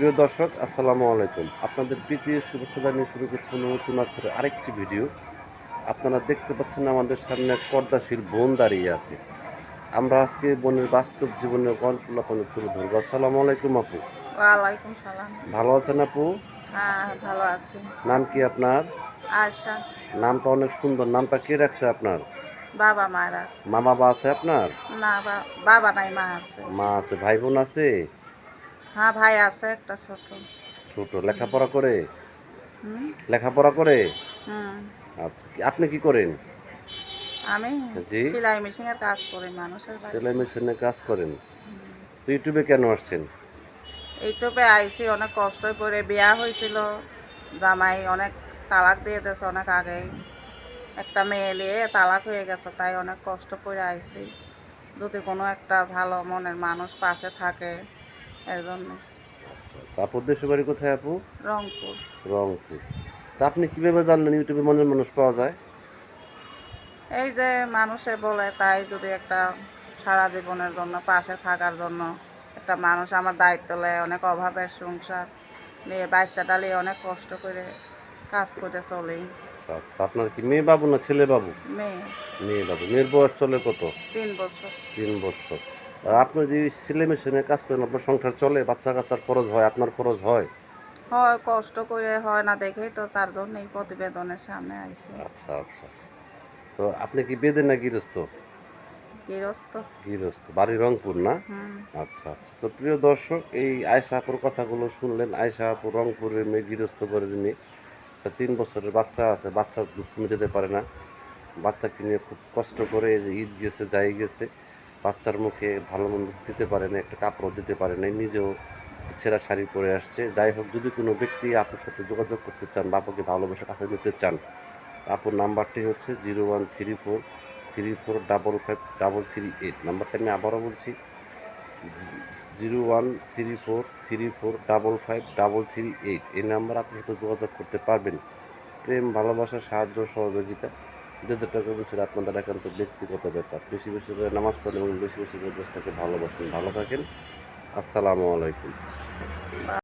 প্রিয় দর্শক আসসালামু আলাইকুম। আপনাদের প্রীতি ও শুভেচ্ছা জানিয়ে শুরু করছি নতুন আছেন আরেকটি ভিডিও। আপনারা দেখতে পাচ্ছেন আমাদের সামনে এক পর্দাশীল বোন দাঁড়িয়ে আছে। আমরা আজকে বোনের বাস্তব জীবনের গল্পগুলো আপনাদের তুলে ধরবো। আসসালামু আলাইকুম আপু। ওয়ালাইকুম সালাম। ভালো আছেন আপু? হ্যাঁ ভালো আছি। নাম কি আপনার? আশা নামটা অনেক সুন্দর। নামটা কে রাখছে আপনার? বাবা আছে। মা বাবা আছে আপনার? না বাবা নাই মা আছে। মা আছে। ভাই বোন আছে? হ্যাঁ ভাই আছে একটা ছোট। ছোট। লেখাপড়া করে? হুম। লেখাপড়া করে? হুম। আচ্ছা আপনি কি করেন? আমি জি। সেলাই মেশিনের কাজ করি মানুষের বাড়ি সেলাই মেশিনে কাজ করেন? তো ইউটিউবে কেন আসছেন? ইউটিউবে আইসি অনেক কষ্ট করে। বিয়া হয়েছিল। জামাই অনেক তালাক দিয়ে দিয়েছে অনেক আগেই। একটা মেয়ে নিয়ে তালাক হয়ে গেছে তাই অনেক কষ্ট করে আইসি যদি কোনো একটা ভালো মনের মানুষ পাশে থাকে এর জন্য আচ্ছা আপুর দেশের বাড়ি কোথায় আপু? রংপুর। রংপুর। তা আপনি কীভাবে জানলেন ইউটিউবে মনের মানুষ পাওয়া যায়? এই যে মানুষে বলে তাই যদি একটা সারা জীবনের জন্য পাশে থাকার জন্য একটা মানুষ আমার দায়িত্ব নেয় অনেক অভাবের সংসার নিয়ে বাচ্চাটা নিয়ে অনেক কষ্ট করে কাজ করে চলি। আচ্ছা আচ্ছা আপনার কি মেয়ে বাবু না ছেলে বাবু? মেয়ে। মেয়ে বাবু। মেয়ের বয়স চলে কত? তিন বছর। তিন বছর। আপনি যদি সেলাই মেশিনে কাজ করেন আপনার সংসার চলে বাচ্চা কাচ্চার খরচ হয় আপনার খরচ হয়। হয় কষ্ট করে হয় না দেখেই তো তার জন্য এই প্রতিবেদনের সামনে আইসি। আচ্ছা আচ্ছা। তো আপনি কি বেদে না গৃহস্থ? গৃহস্থ। গৃহস্থ। বাড়ি রংপুর না? আচ্ছা আচ্ছা। তো প্রিয় দর্শক এই আয়সা আপুর কথাগুলো শুনলেন। আয়সা আপুর রংপুরের মেয়ে গৃহস্থ করে মেয়ে তিন বছরের বাচ্চা আছে। বাচ্চা দুঃখ দিতে পারে না। বাচ্চাকে নিয়ে খুব কষ্ট করে এই যে ঈদ গেছে যাই গেছে। বাচ্চার মুখে ভালো মন্দ দিতে পারে না, একটা কাপড় দিতে পারে না, নিজেও ছেঁড়া শাড়ি পরে আসছে। যাই হোক, যদি কোনো ব্যক্তি আপনার সাথে যোগাযোগ করতে চান বা ভালোবাসা কাছে নিতে চান, আপুর নাম্বারটি হচ্ছে zero one three four three four double five double three eight. নাম্বারটা আমি আবারও বলছি, zero one three four three four double five double three eight. এই নাম্বার আপনার সাথে যোগাযোগ করতে পারবেন। প্রেম, ভালোবাসা, সাহায্য, সহযোগিতা যে যে টাকা সেটা আপনাদের একান্ত ব্যক্তিগত ব্যাপার, বেশি বেশি করে নামাজ পড়েন এবং বেশি বেশি করে দেশটাকে ভালোবাসেন, ভালো থাকেন। আসসালামু আলাইকুম।